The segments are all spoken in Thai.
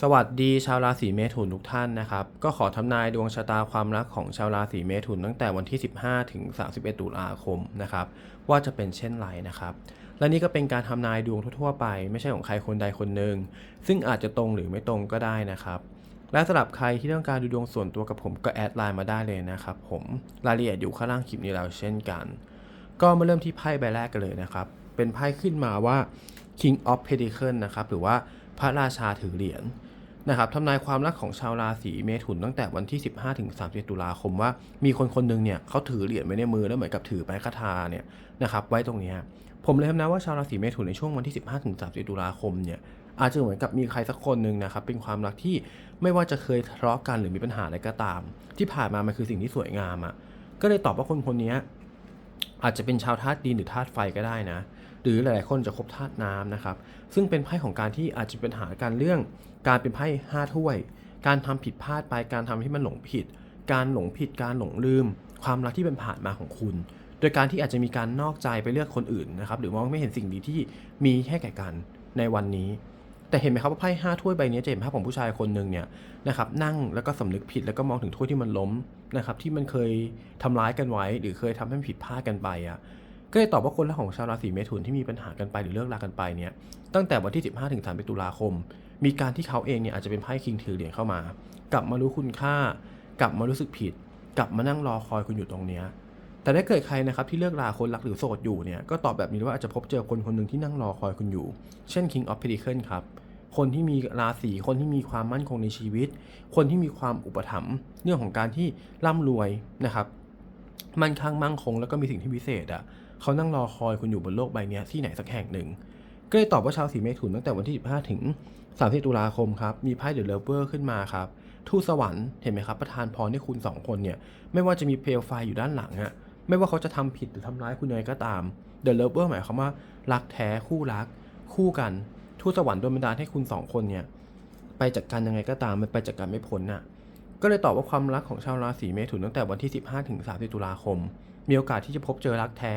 สวัสดีชาวราศีเมถุนทุกท่านนะครับ ก็ขอทำนายดวงชะตาความรักของชาวราศีเมถุนตั้งแต่วันที่ 15 ถึง 31 ตุลาคมนะครับ ว่าจะเป็นเช่นไรนะครับ และนี่ก็เป็นการทำนายดวงทั่วๆไป ไม่ใช่ของใครคนใดคนหนึ่งซึ่งอาจจะตรงหรือไม่ตรงก็ได้นะครับ และสำหรับใครที่ต้องการดูดวงส่วนตัวกับผมก็แอดไลน์มาได้เลยนะครับผมรายละเอียดอยู่ข้างล่างคลิปนี้แล้วเช่นกัน ก็มาเริ่มที่ไพ่ใบแรกกันเลยนะครับเป็นไพ่ขึ้นมาว่า King of Pentacles นะครับหรือว่า ระราชาถือเหรียญนะครับทำนายความรักของชาวราศีเมถุนตั้งแต่วันที่ 15ถึง31ตุลาคมว่ามีคนคนหนึ่งเนี่ยเขาถือเหรียญไว้ในมือแล้วเหมือนกับถือไม้คาถาเนี่ยนะครับไว้ตรงนี้ผมเลยทำนายว่าชาวราศีเมถุนในช่วงวันที่ 15ถึง31ตุลาคมเนี่ยอาจจะเหมือนกับมีใครสักคนหนึ่งนะครับเป็นความรักที่ไม่ว่าจะเคยทะเลาะกันหรือมีปัญหาอะไรก็ตาม ที่ผ่านมามันคือสิ่งที่สวยงามอะ่ะก็เลยตอบว่าคนคนนี้อาจจะเป็นชาวธาตุดินหรือธาตุไฟก็ได้นะ หรือหลายๆคนจะคบธาตุน้ำนะครับ ซึ่งเป็นไพ่ของการที่อาจจะเป็นปัญหาการเรื่อง การเป็นไพ่ห้าถ้วย การทำผิดพลาดไปการทำที่มันหลงผิด การหลงผิดการหลงลืม ความรักที่เป็นผ่านมาของคุณ โดยการที่อาจจะมีการนอกใจไปเลือกคนอื่นนะครับหรือมองไม่เห็นสิ่งดีที่มีแค่แก่กันในวันนี้แต่เห็นไหมครับว่าไพ่ห้าถ้วยใบนี้จะเห็นภาพของผู้ชายคนหนึ่งเนี่ยนะครับนั่งแล้วก็สำนึกผิดแล้วก็มองถึงถ้วยที่มันล้มนะครับที่มันเคยทำร้ายกันไว้ หรือเคยทำให้ผิดพลาดกันไปอะ ก็เลยตอบว่าคนละของชาวราศีเมถุนที่มีปัญหากันไปหรือเลิกรากันไปเนี่ยตั้งแต่วันที่ 15ถึง3ตุลาคม มีการที่เขาเองเนี่ยอาจจะเป็นไพ่คิงถือเหรียญเข้ามา กลับมารู้คุณค่า กลับมารู้สึกผิด กลับมานั่งรอคอยคุณอยู่ตรงเนี้ยแต่ถ้าเกิดใครนะครับที่เลิกราคนรักหรือโสดอยู่เนี่ยก็ตอบแบบนี้ว่าอาจจะพบเจอคนคนหนึ่งที่นั่งรอคอยคุณอยู่ เช่น King of Pentacle ครับคนที่มีราศีคนที่มีความมั่นคงในชีวิต คนที่มีความอุปถัมภ์เรื่องของการที่ร่ำรวยนะครับ มั่นคงมั่งคงแล้วก็มีสิ่งที่พิเศษอะ เขานั่งรอคอยคุณอยู่บนโลกใบนี้ที่ไหนสักแห่งหนึ่ง ก็เลยตอบว่าชาวสีเมถุนตั้งแต่วันที่ 15 ถึง 30 ตุลาคมครับ มีไพ่เดอะเลเวอร์ขึ้นมาครับ ทูตสวรรค์เห็นไหมครับ ประทานพรให้คุณ 2 คนเนี่ย ไม่ว่าจะมีเปลไฟอยู่ด้านหลังอะไม่ว่าเขาจะทำผิดหรือทำร้ายคุณยังไงก็ตามเดอะเลเวอร์หมายความว่ารักแท้คู่รัก คู่กันทูตสวรรค์โดนบันดาลให้คุณ 2 คนเนี่ยไปจัดการยังไงก็ตามมันไปจัดการไม่พ้นน่ะก็เลยตอบว่าความรักของชาวราศีเมถุนตั้งแต่วันที่ 15 ถึง 30 ตุลาคม มีโอกาสที่จะพบเจอรักแท้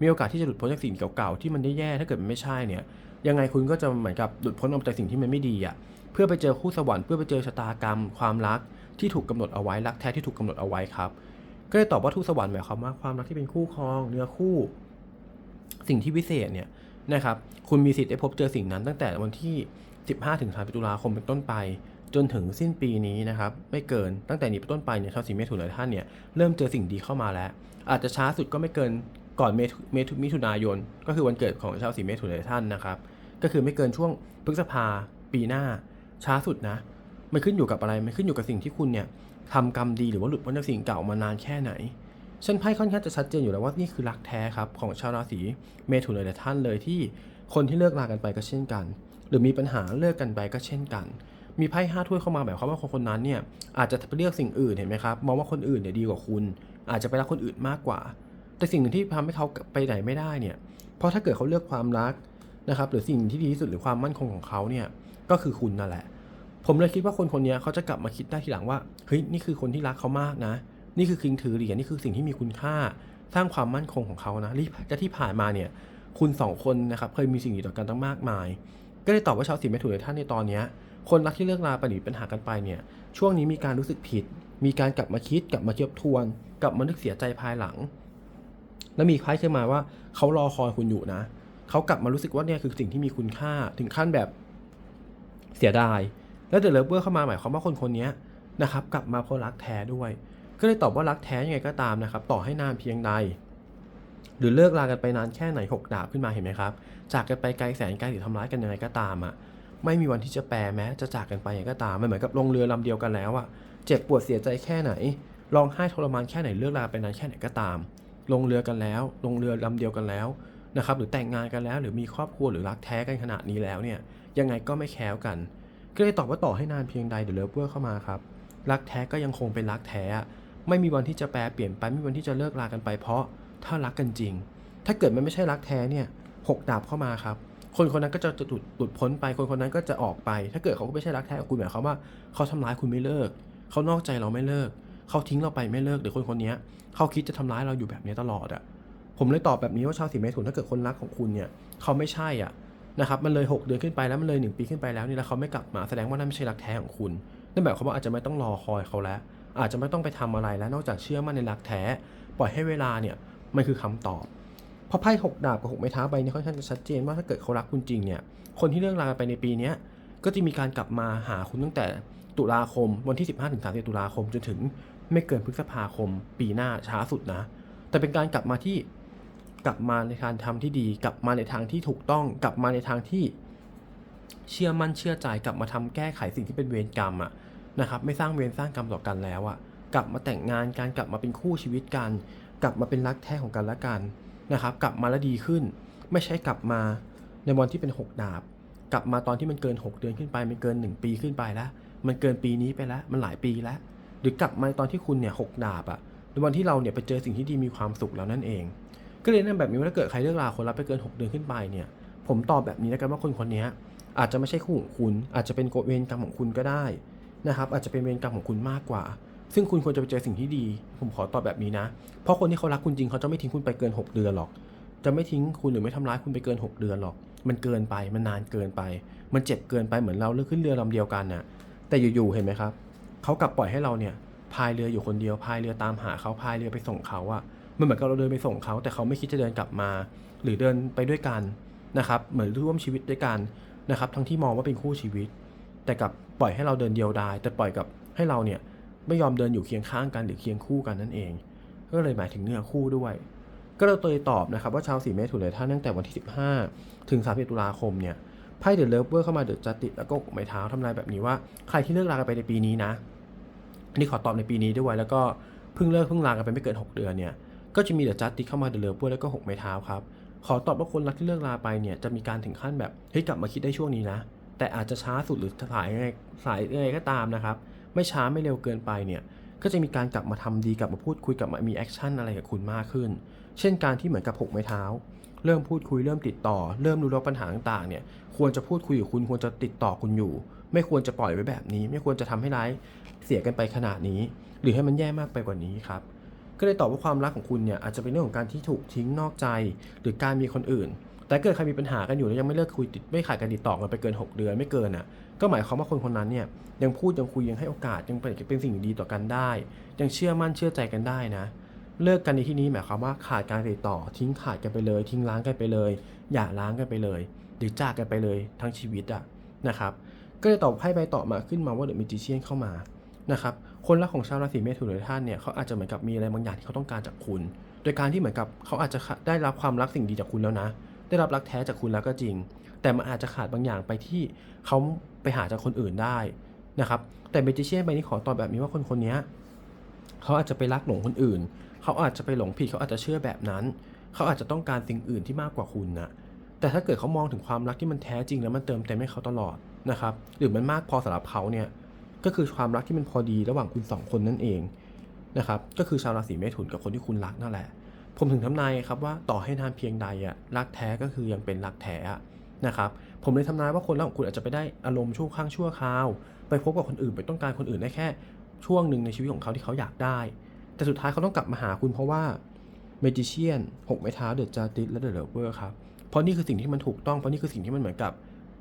มีโอกาสที่จะหลุดพ้นจากสิ่งเก่าๆที่มันได้แย่ถ้าเกิดมันไม่ใช่เนี่ย ยังไงคุณก็จะเหมือนกับหลุดพ้นออกจากสิ่งที่มันไม่ดีอะ เพื่อไปเจอคู่สวรรค์เพื่อไปเจอชะตากรรม ความรักที่ถูกกำหนดเอาไว้รักแท้ที่ถูกกำหนดเอาไว้ครับ ก็เลยตอบว่าทูตสวรรค์หมายความว่าความรักที่เป็นคู่ครอง เนื้อคู่ สิ่งที่พิเศษเนี่ยนะครับ คุณมีสิทธิ์ได้พบเจอสิ่งนั้นตั้งแต่วันที่ 15ถึง3ตุลาคมเป็นต้นไป จนถึงสิ้นปีนี้นะครับไม่เกินตั้งแต่นี้เป็นต้นไปเนี่ยชาวสีเมถุนหลายท่านเนี่ยเริ่มเจอสิ่งดีเข้ามาแล้ว อาจจะช้าสุดก็ไม่เกินก่อนเมถุเมถุมิถุนายน ก็คือวันเกิดของชาวสีเมถุนหลายท่านนะครับก็คือไม่เกินช่วงพฤษภาปีหน้าช้าสุดนะมันขึ้นอยู่กับอะไรมันขึ้นอยู่กับสิ่งที่คุณเนี่ยทำกรรมดีหรือว่าหลุดพ้นจากสิ่งเก่ามานานแค่ไหนฉันไพ่ค่อนข้างจะชัดเจนอยู่แล้วว่านี่คือรักแท้ครับของชาวราศีเมถุนหลายท่านเลยที่คนที่เลิกรากันไปก็เช่นกัน หรือมีปัญหาเลิกกันไปก็เช่นกัน มีไพ่ห้าถ้วยเข้ามาแบบความว่าคนคนนั้นเนี่ยอาจจะไปเลือกสิ่งอื่นเห็นไหมครับมองว่าคนอื่นเนี่ยดีกว่าคุณ อาจจะไปรักคนอื่นมากกว่า แต่สิ่งหนึ่งที่ทำให้เขาไปไหนไม่ได้เนี่ยเพราะถ้าเกิดเขาเลือกความรักนะครับหรือสิ่งที่ดีที่สุดหรือความมั่นคงของเขาเนี่ยก็คือคุณนั่นแหละ ผมเลยคิดว่าคนคนนี้เขาจะกลับมาคิดได้ทีหลังว่าเฮ้ยนี่คือคนที่รักเขามากนะ นี่คือคิงถือเหรียญนี่คือสิ่งที่มีคุณค่า สร้างความมั่นคงของเขานะรีจะที่ผ่านมาเนี่ยคุณสองคนนะครับเคยมีสิ่งดีต่อกันตั้งมากมาย ก็เลยตอบว่าชาวสีเมถุนในท่านในตอนนี้ คนรักที่เลิกลาไปหนีปัญหากันไปเนี่ย ช่วงนี้มีการรู้สึกผิด มีการกลับมาคิด กลับมาเทียบทวน กลับมานึกเสียใจภายหลัง แล้วมีไพ่ขึ้นมาว่าเขารอคอยคุณอยู่นะ เขากลับมารู้สึกว่าเนี่ยคือสิ่งที่มีคุณค่าถึงขั้นแบบเสียดาย แล้วเดอะเลเวอร์เข้ามาหมายความว่าคนคนนี้นะครับ กลับมาเพราะรักแท้ด้วย ก็เลยตอบว่ารักแท้ยังไงก็ตามนะครับ ต่อให้นานเพียงใด หรือเลิกลากันไปนานแค่ไหนหกดาบขึ้นมาเห็นไหมครับ จากกันไปไกลแสนไกลหรือทำร้ายกันยังไงก็ตามอะ ไม่มีวันที่จะแปรแม้จะจากกันไปยังไงก็ตามมันเหมือนกับลงเรือลำเดียวกันแล้วอะเจ็บปวดเสียใจแค่ไหนร้องไห้ทรมานแค่ไหนเลิกลาไปนานแค่ไหนก็ตาม ลงเรือกันแล้ว ลงเรือลำเดียวกันแล้วนะครับหรือแต่งงานกันแล้ว หรือมีครอบครัวหรือรักแท้กันขนาดนี้แล้วเนี่ยยังไงก็ไม่แคล้วกัน ก็เลยตอบว่าต่อให้นานเพียงใดเดอะเลิฟเวอร์เข้ามาครับรักแท้ก็ยังคงเป็นรักแท้ ไม่มีวันที่จะแปรเปลี่ยนไปไม่มีวันที่จะเลิกลากันไปเพราะถ้ารักกันจริง ถ้าเกิดมันไม่ใช่รักแท้เนี่ยหกดาบเข้ามาครับ คนคนนั้นก็จะหลุดหลุดพ้นไป คนคนนั้นก็จะออกไป ถ้าเกิดเขาไม่ใช่รักแท้ของคุณหมายความว่าเขาทำร้ายคุณไม่เลิก เขานอกใจเราไม่เลิก เขาทิ้งเราไปไม่เลิกหรือคนคนนี้เขาคิดจะทำร้ายเราอยู่แบบนี้ตลอดอะผมเลยตอบแบบนี้ว่าชาวสีเมถุนถ้าเกิดคนรักของคุณเนี่ยเขาไม่ใช่อะนะครับมันเลย 6 เดือนขึ้นไปแล้วมันเลย 1 ปีขึ้นไปแล้วนี่แล้วเขาไม่กลับมาแสดงว่านั่นไม่ใช่รักแท้ของคุณนั่นหมายความว่าอาจจะไม่ต้องรอคอยเขาแล้ว อาจจะไม่ต้องไปทำอะไรแล้วนอกจากเชื่อมั่นในรักแท้ ปล่อยให้เวลาเนี่ยมันคือคำตอบ เพราะไพ่หกดาบกับหกไม้เท้าใบนี้ค่อนข้างจะชัดเจนว่าถ้าเกิดเขารักคุณจริงเนี่ย คนที่เลิกราไปในปีนี้ก็จะมีการกลับมาหาคุณตั้งแต่ตุลาคมวันที่ 15ถึง30ตุลาคมจนถึงไม่เกินพฤษภาคม ปีหน้าช้าสุดนะ แต่เป็นการกลับมาที่กลับมาในทางทำที่ดี กลับมาในทางที่ถูกต้อง กลับมาในทางที่เชื่อมั่นเชื่อใจกลับมาทำแก้ไขสิ่งที่เป็นเวรกรรมอะนะครับไม่สร้างเวรสร้างกรรมต่อกันแล้วอะกลับมาแต่งงานการกลับมาเป็นคู่ชีวิตกัน กลับมาเป็นรักแท้ของกันและกัน นะครับกลับมาแล้วดีขึ้น ไม่ใช่กลับมาในวันที่เป็นหกดาบ กลับมาตอนที่มันเกิน 6 เดือนขึ้นไป มันเกิน 1 ปีขึ้นไปแล้ว มันเกินปีนี้ไปแล้ว มันหลายปีแล้ว หรือกลับมาตอนที่คุณเนี่ยหกดาบอะในวันที่เราเนี่ยไปเจอสิ่งที่ดีมีความสุขแล้วนั่นเอง ก็เลยนั่นแบบนี้ว่าถ้าเกิดใครเลิกลาคนรักไปเกิน 6 เดือนขึ้นไปเนี่ย ผมตอบแบบนี้แล้วกันว่าคนคนนี้อาจจะไม่ใช่คู่ของคุณ อาจจะเป็นเวรกรรมของคุณก็ได้นะครับ อาจจะเป็นเวรกรรมของคุณมากกว่า ซึ่งคุณควรจะไปเจอสิ่งที่ดี ผมขอตอบแบบนี้นะ เพราะคนที่เขารักคุณจริงเขาจะไม่ทิ้งคุณไปเกิน 6 เดือนหรอก จะไม่ทิ้งคุณหรือไม่ทำร้ายคุณไปเกิน 6 เดือนหรอก มันเกินไป มันนานเกินไป มันเจ็บเกินไปเหมือนเราเลือกขึ้นเรือลำเดียวกันน่ะ แต่อยู่ๆเห็นไหมครับเขากลับปล่อยให้เราเนี่ยพายเรืออยู่คนเดียวพายเรือตามหาเขาพายเรือไปส่งเขาอะมันเหมือนกับเราเดินไปส่งเขาแต่เขาไม่คิดจะเดินกลับมา หรือเดินไปด้วยกันนะครับ เหมือนร่วมชีวิตด้วยกันนะครับ ทั้งที่มองว่าเป็นคู่ชีวิต แต่กับปล่อยให้เราเดินเดียวดายแต่ปล่อยกับให้เราเนี่ย ไม่ยอมเดินอยู่เคียงข้างกันหรือเคียงคู่กันนั่นเอง ก็เลยหมายถึงเนื้อคู่ด้วย ก็เราเลยตอบนะครับว่าชาวสีเมถุนเลยท่านตั้งแต่วันที่ 15 ถึง31ตุลาคมเนี่ยไพ่เดอะเลิฟเวอร์เข้ามาเดอะจัติแล้วก็ไม้เท้าทำนายแบบนี้ว่าใครที่เลิกลากันไปในปีนี้นะอันนี้ขอตอบในปีนี้ด้วยแล้วก็เพิ่งเลิกเพิ่งลากันไปไม่เกิน 6 เดือนเนี่ยก็จะมีเดอะจัติเข้ามาเดอะเลิฟเวอร์แล้วก็หกไม้เท้าครับขอตอบว่าคนรักที่เลิกลาไปเนี่ยจะมีการถึงขั้นแบบเฮ้ยกลับมาคิดได้ช่วงนี้นะ แต่อาจจะช้าสุดหรือสายยังไงสายยังไงก็ตามนะครับ ไม่ช้าไม่เร็วเกินไปเนี่ยก็จะมีการกลับมาทำดีกลับมาพูดคุยกลับมามีแอคชั่นอะไรกับคุณมากขึ้น เช่นการที่เหมือนกับหกไม้เท้า เริ่มพูดคุยเริ่มติดต่อ เริ่มรู้แล้วปัญหาต่างๆเนี่ยควรจะพูดคุยกับคุณควรจะติดต่อคุณอยู่ ไม่ควรจะปล่อยไว้แบบนี้ ไม่ควรจะทำให้ร้ายเสียกันไปขนาดนี้ หรือให้มันแย่มากไปกว่านี้ครับก็เลยตอบว่าความรักของคุณเนี่ยอาจจะเป็นเรื่องของการที่ถูกทิ้งนอกใจ หรือการมีคนอื่น แต่เกิดใครมีปัญหากันอยู่แล้วยังไม่เลิกคุยติดไม่ขาดการติดต่อกันไปเกิน 6 เดือนไม่เกินอะก็หมายความว่าคนคนนั้นเนี่ยยังพูดยังคุยยังให้โอกาสยังเป็นเป็นสิ่งดีต่อกันได้ ยังเชื่อมั่นเชื่อใจกันได้นะ เลิกกันในที่นี้หมายความว่าขาดการติดต่อ ทิ้งขาดกันไปเลย ทิ้งล้างกันไปเลยอย่าล้างกันไปเลย หรือจากกันไปเลยทั้งชีวิตอะนะครับก็เลยตอบให้ใบต่อมาขึ้นมาว่าเดอะมิจิเชียนเข้ามานะครับคนรักของชาวราศีเมถุนหรือท่านเนี่ยเขาอาจจะเหมือนกับมีอะไรบางอย่างที่เขาต้องการจากคุณ โดยการที่เหมือนกับเขาอาจจะได้รับความรักสิ่งดีจากคุณแล้วนะ ได้รับรักแท้จากคุณแล้วก็จริง แต่มันอาจจะขาดบางอย่างไปที่เขาไปหาจากคนอื่นได้นะครับ แต่เมจิเชียนใบนี้ขอตอบแบบนี้ว่าคนคนนี้เขาอาจจะไปรักหลงคนอื่น เขาอาจจะไปหลงผิดเขาอาจจะเชื่อแบบนั้น เขาอาจจะต้องการสิ่งอื่นที่มากกว่าคุณนะแต่ถ้าเกิดเขามองถึงความรักที่มันแท้จริงแล้วมันเติมเต็มให้เขาตลอดนะครับหรือมันมากพอสำหรับเขาเนี่ยก็คือความรักที่มันพอดีระหว่างคุณสองคนนั่นเองนะครับก็คือชาวราศีเมถุนกับคนที่คุณรักนั่นแหละ ผมถึงทำนายครับว่าต่อให้นานเพียงใดอะรักแท้ก็คือยังเป็นรักแท้นะครับผมเลยทำนายว่าคนรักของคุณอาจจะไปได้อารมณ์ชั่วข้างชั่วคราว ไปพบกับคนอื่นไปต้องการคนอื่นได้แค่ ช่วงหนึ่งในชีวิตของเขาที่เขาอยากได้ แต่สุดท้ายเขาต้องกลับมาหาคุณเพราะว่าเมจิเชียนหกไม้เท้าเดอะจาติสและเดอะเลเวอร์ครับเพราะนี่คือสิ่งที่มันถูกต้องเพราะนี่คือสิ่งที่มันเหมือนกับ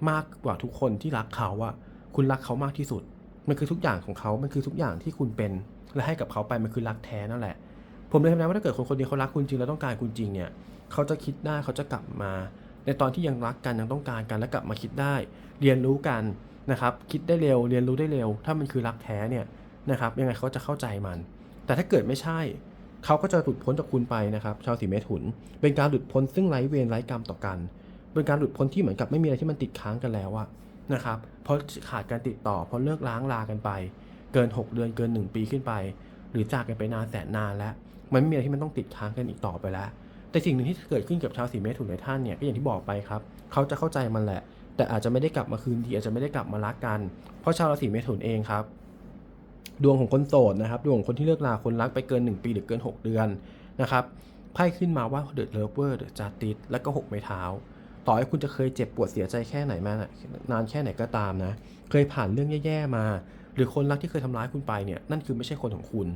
มากกว่าทุกคนที่รักเขาอะคุณรักเขามากที่สุด มันคือทุกอย่างของเขา มันคือทุกอย่างที่คุณเป็น และให้กับเขาไปมันคือรักแท้นั่นแหละ ผมเลยทำนายว่าถ้าเกิดคนคนนี้เขารักคุณจริงแล้วต้องการคุณจริงเนี่ยเขาจะคิดได้เขาจะกลับมา ในตอนที่ยังรักกันยังต้องการกันและกลับมาคิดได้ เรียนรู้กันนะครับคิดได้เร็ว เรียนรู้ได้เร็ว ถ้ามันคือรักแท้เนี่ยนะครับยังไงเขาจะเข้าใจมัน แต่ถ้าเกิดไม่ใช่เขาก็จะหลุดพ้นจากคุณไปนะครับ ชาวสีเมถุน เป็นการหลุดพ้นซึ่งไร้เวรไร้กรรมต่อกัน เป็นการหลุดพ้นที่เหมือนกับไม่มีอะไรที่มันติดค้างกันแล้วอะนะครับเพราะขาดการติดต่อเพราะเลิกล้างลากันไป เกิน 6 เดือนเกิน 1 ปีขึ้นไป หรือจากกันไปนานแสนนานแล้ว มันไม่มีอะไรที่มันต้องติดค้างกันอีกต่อไปแล้ว แต่สิ่งหนึ่งที่เกิดขึ้นกับชาวสีเมถุนในท่านเนี่ยก็อย่างที่บอกไปครับเขาจะเข้าใจมันแหละ แต่อาจจะไม่ได้กลับมาคืนดีอาจจะไม่ได้กลับมารักกัน เพราะชาวราศีเมถุนเองครับ ดวงของคนโสดนะครับ ดวงของคนที่เลิกลาคนรักไปเกิน 1 ปีหรือเกิน 6 เดือนนะครับไพ่ขึ้นมาว่าเดอะเลเวอร์เดอะจาติสแล้วก็หกไม้เท้า ต่อให้คุณจะเคยเจ็บปวดเสียใจแค่ไหนมานานแค่ไหนก็ตามนะ เคยผ่านเรื่องแย่ๆมา หรือคนรักที่เคยทำร้ายคุณไปเนี่ยนั่นคือไม่ใช่คนของคุณ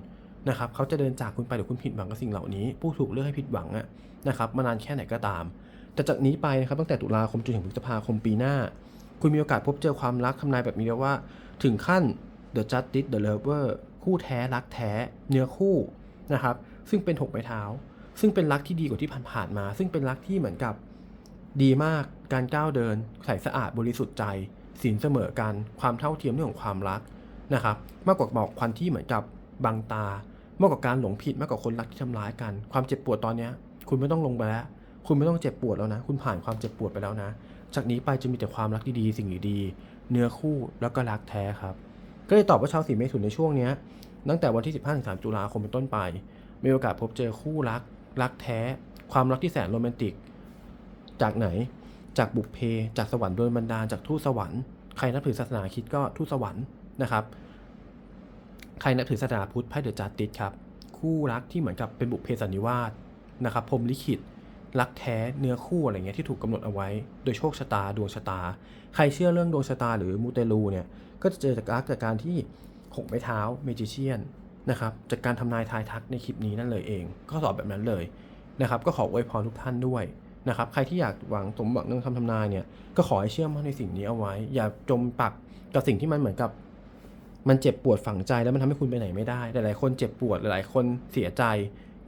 นะครับเขาจะเดินจากคุณไปหรือคุณผิดหวังกับสิ่งเหล่านี้ ผู้ถูกเลือกให้ผิดหวังอะนะครับมานานแค่ไหนก็ตาม แต่จากนี้ไปนะครับตั้งแต่ตุลาคมจนถึงพฤษภาคมปีหน้า คุณมีโอกาสพบเจอความรักทำนายแบบนี้แล้วว่า ถึงขั้น The Justice The Lover คู่แท้รักแท้ เนื้อคู่นะครับซึ่งเป็นหกไม้เท้า ซึ่งเป็นรักที่ดีกว่าที่ผ่านๆมา ซึ่งเป็นรักที่เหมือนกับดีมากการก้าวเดินใส่สะอาดบริสุทธิ์ใจสินเสมอกันความเท่าเทียมเรื่องของความรัก นะครับมากกว่าหมอกควันที่เหมือนกับบังตา มากกว่าการหลงผิดมากกว่าคนรักที่ทำร้ายกัน ความเจ็บปวดตอนเนี้ยคุณไม่ต้องลงไปแล้ว คุณไม่ต้องเจ็บปวดแล้วนะ คุณผ่านความเจ็บปวดไปแล้วนะ จากนี้ไปจะมีแต่ความรักดีๆ สิ่งดีๆ เนื้อคู่แล้วก็รักแท้ครับ ก็เลยตอบว่าชาวสีเมถุนในช่วงเนี้ยตั้งแต่วันที่ 15-3ตุลาคมเป็นต้นไป มีโอกาสพบเจอคู่รัก รักแท้ ความรักที่แสนโรแมนติก จากไหน จากบุพเพ จากสวรรค์โดยบันดาล จากทูตสวรรค์ ใครนับถือศาสนาคิดก็ทูตสวรรค์ นะครับ ใครนับถือศาสนาพุทธไพ่เดอะจาติสครับ คู่รักที่เหมือนกับเป็นบุพเพสันนิวาสนะครับพรมลิขิตรักแท้เนื้อคู่อะไรเงี้ยที่ถูกกำหนดเอาไว้ โดยโชคชะตาดวงชะตา ใครเชื่อเรื่องดวงชะตาหรือมูเตลูเนี่ยก็จะเจอจากรักจากการที่หกไม้เท้าเมจิเชียนนะครับจากการทำนายทายทักในคลิปนี้นั่นเลยเอง ก็สอบแบบนั้นเลยนะครับก็ขออวยพรทุกท่านด้วยนะครับใครที่อยากหวังสมหวังเรื่องคำทำนายเนี่ยก็ขอให้เชื่อมั่นในสิ่งนี้เอาไว้ อย่าจมปักกับสิ่งที่มันเหมือนกับ มันเจ็บปวดฝังใจแล้วมันทำให้คุณไปไหนไม่ได้ หลายๆคนเจ็บปวดหลายๆ คนเสียใจ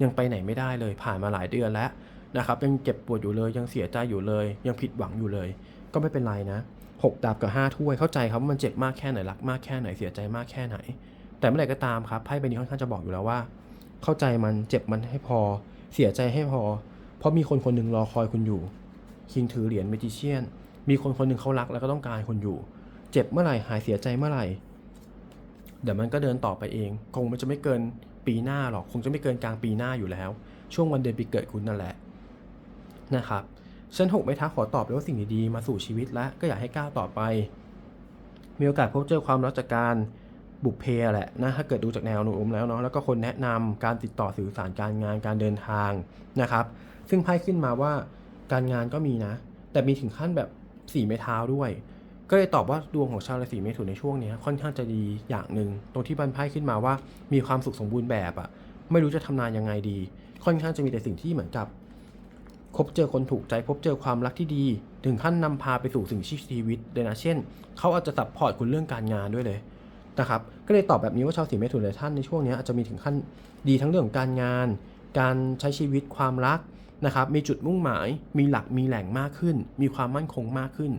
ยังไปไหนไม่ได้เลย ผ่านมาหลายเดือนแล้วนะครับยังเจ็บปวดอยู่เลยยังเสียใจอยู่เลย ยังผิดหวังอยู่เลย ก็ไม่เป็นไรนะหกดาบกับห้าถ้วยเข้าใจครับว่ามันเจ็บมากแค่ไหนรักมากแค่ไหนเสียใจมากแค่ไหน แต่เมื่อไหร่ก็ตามครับไพ่ใบนี้ค่อนข้างจะบอกอยู่แล้วว่า เข้าใจมันเจ็บมันให้พอ เสียใจให้พอ เพราะมีคนคนหนึ่งรอคอยคุณอยู่คิงถือเหรียญเมจิเชียนมีคนคนหนึ่งเขารักแล้วก็ต้องการคุณอยู่ เจ็บเมื่อไหร่หายเสียใจเมื่อไหร่ ดี๋ยวมันก็เดินต่อไปเอง คงมันจะไม่เกินปีหน้าหรอก คงจะไม่เกินกลางปีหน้าอยู่แล้ว ช่วงวันเดือนปีเกิดคุณนั่นแหละนะครับฉันหกไม้เท้าขอตอบเลยว่าสิ่งดีๆมาสู่ชีวิตและก็อยากให้ก้าวต่อไป มีโอกาสพบเจอความรักจากการบุพเพแหละนะถ้าเกิดดูจากแนวโน้มแล้วเนาะแล้วก็คนแนะนำการติดต่อสื่อสารการงานการเดินทางนะครับ ซึ่งไพ่ขึ้นมาว่าการงานก็มีนะ แต่มีถึงขั้นแบบสี่ไม้เท้าด้วย ก็เลยตอบว่าดวงของชาวราศีเมถุนในช่วงนี้ค่อนข้างจะดีอย่างหนึ่งตรงที่บันไพ่ขึ้นมาว่ามีความสุขสมบูรณ์แบบอะ่ะไม่รู้จะทำนานยังไงดี ค่อนข้างจะมีแต่สิ่งที่เหมือนกับพบเจอคนถูกใจพบเจอความรักที่ดี ถึงขั้นนำพาไปสู่สิ่งชีวิตเลยนะเช่นเขาอาจจะซัพพอร์ตคุณเรื่องการงานด้วยเลยนะครับก็เลยตอบแบบนี้ว่าชาวสีเมถุนหลายท่านในช่วงนี้อาจจะมีถึงขั้นดีทั้งเรื่องของการงาน การใช้ชีวิตความรักนะครับมีจุดมุ่งหมาย มีหลักมีแหล่งมากขึ้น มีความมั่นคงมากขึ้น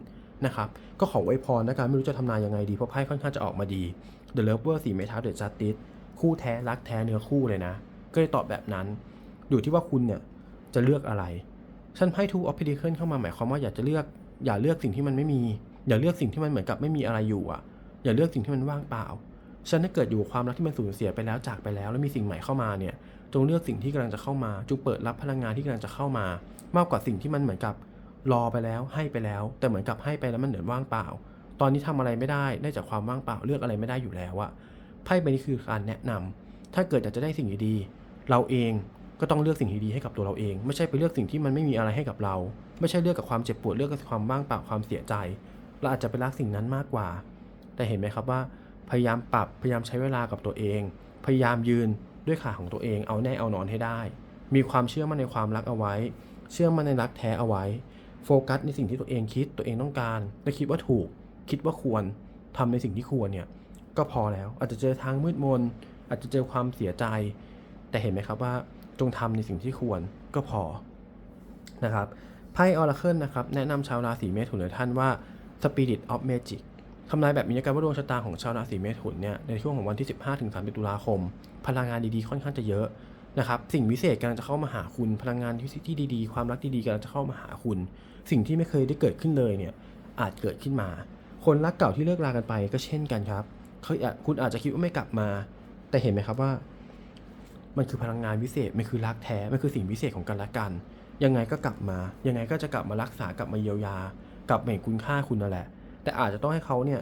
นะครับก็ขอไว้พรนะการไม่รู้จะทำนายยังไงดีเพราะไพ่ค่อนข้างจะออกมาดี The Lover สีเมทัลเดอะจัสติสคู่แท้รักแท้เนื้อคู่เลยนะ ก็เลยตอบแบบนั้น อยู่ที่ว่าคุณเนี่ยจะเลือกอะไรฉันไพ่ทูออฟเพดิเคิลเข้ามาหมายความว่าอยากจะเลือก อย่าเลือกสิ่งที่มันไม่มี อย่าเลือกสิ่งที่มันเหมือนกับไม่มีอะไรอยู่อะ อย่าเลือกสิ่งที่มันว่างเปล่าฉันถ้าเกิดอยู่ความรักที่มันสูญเสียไปแล้วจากไปแล้ว แล้วมีสิ่งใหม่เข้ามาเนี่ยจงเลือกสิ่งที่กำลังจะเข้ามาจงเปิดรับพลังงานที่กำลังจะเข้ามามากกว่าสิ่งที่มันเหมือนกับ รอไปแล้วให้ไปแล้ว แต่เหมือนกับให้ไปแล้วมันเหมือนว่างเปล่า ตอนนี้ทำอะไรไม่ได้ได้จากความว่างเปล่าเลือกอะไรไม่ได้อยู่แล้วอะไพ่ใบนี้คือการแนะนำถ้าเกิดอยากจะได้สิ่งดีๆเราเองก็ต้องเลือกสิ่งดีๆให้กับตัวเราเอง ไม่ใช่ไปเลือกสิ่งที่มันไม่มีอะไรให้กับเรา ไม่ใช่เลือกกับความเจ็บปวดเลือกกับความว่างเปล่าความเสียใจเราอาจจะไปรักสิ่งนั้นมากกว่า แต่เห็นไหมครับว่า พยายามปรับพยายามใช้เวลากับตัวเอง พยายามยืนด้วยขาของตัวเองเอาแน่เอานอนให้ได้ มีความเชื่อมั่นในความรักเอาไว้ เชื่อมั่นในรักแท้เอาไว้ โฟกัสในสิ่งที่ตัวเองคิดตัวเองต้องการและคิดว่าถูกคิดว่าควรทำในสิ่งที่ควรเนี่ยก็พอแล้ว อาจจะเจอทางมืดมน อาจจะเจอความเสียใจ แต่เห็นไหมครับว่าจงทำในสิ่งที่ควรก็พอนะครับไพ่ออราเคิลนะครับแนะนำชาวราศีเมถุนหลายท่านว่า Spirit of Magic ทำนายแบบนี้กันว่าดวงชะตาของชาวราศีเมถุนเนี่ยในช่วงของวันที่ 15ถึง30 ตุลาคม พลังงานดีๆค่อนข้างจะเยอะ นะครับสิ่งวิเศษกำลังจะเข้ามาหาคุณพลังงานที่ที่ดีๆ ความรักดีๆกำลังจะเข้ามาหาคุณ สิ่งที่ไม่เคยได้เกิดขึ้นเลยเนี่ยอาจเกิดขึ้นมา คนรักเก่าที่เลิกรากันไปก็เช่นกันครับเขาคุณอาจจะคิดว่าไม่กลับมา แต่เห็นไหมครับว่า มันคือพลังงานวิเศษมันคือรักแท้มันคือสิ่งวิเศษของกันและกัน ยังไงก็กลับมา ยังไงก็จะกลับมารักษากลับมาเยียวยากลับมาเห็นคุณค่าคุณนั่นแหละ แต่อาจจะต้องให้เขาเนี่ย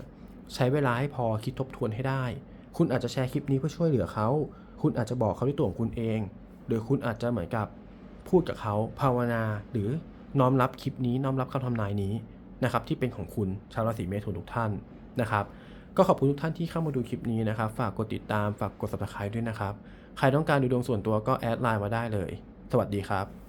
ใช้เวลาให้พอคิดทบทวนให้ได้ คุณอาจจะแชร์คลิปนี้เพื่อช่วยเหลือเขา คุณอาจจะบอกเขาด้วยตัวของคุณเอง หรือคุณอาจจะเหมือนกับพูดกับเขาภาวนาหรือน้อมรับคลิปนี้น้อมรับคำทำนายนี้นะครับที่เป็นของคุณชาวราศีเมถุนทุกท่านนะครับ ก็ขอบคุณทุกท่านที่เข้ามาดูคลิปนี้นะครับ ฝากกดติดตามฝากกด subscribe ด้วยนะครับ ใครต้องการดูดวงส่วนตัวก็แอดไลน์มาได้เลย สวัสดีครับ